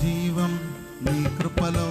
జీవం నీ కృపలో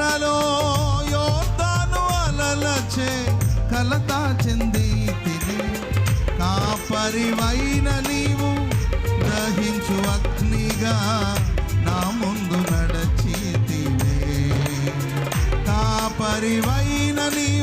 చరిత్రలో యోధాను అలలచే కలత చెంది తిని కాపరివైన నీవు దహించు అగ్నిగా నా ముందు నడచి తినే కాపరివైన నీవు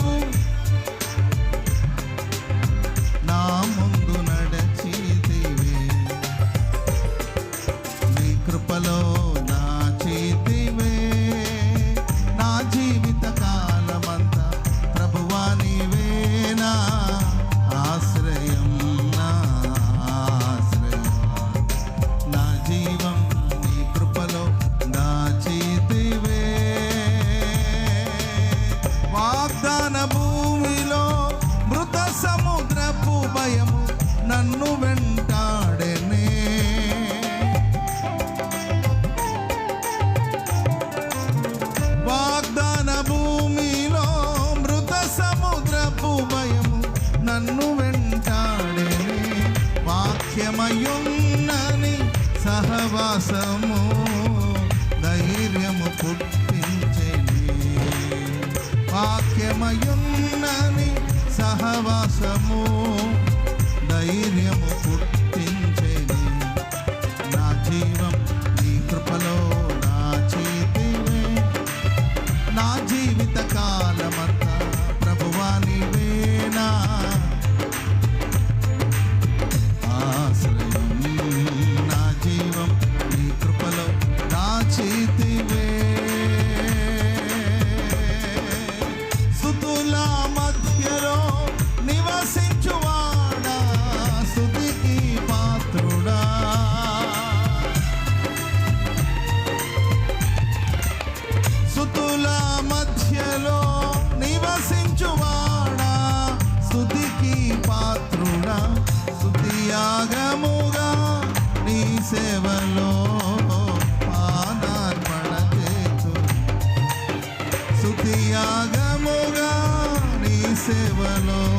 సేవలో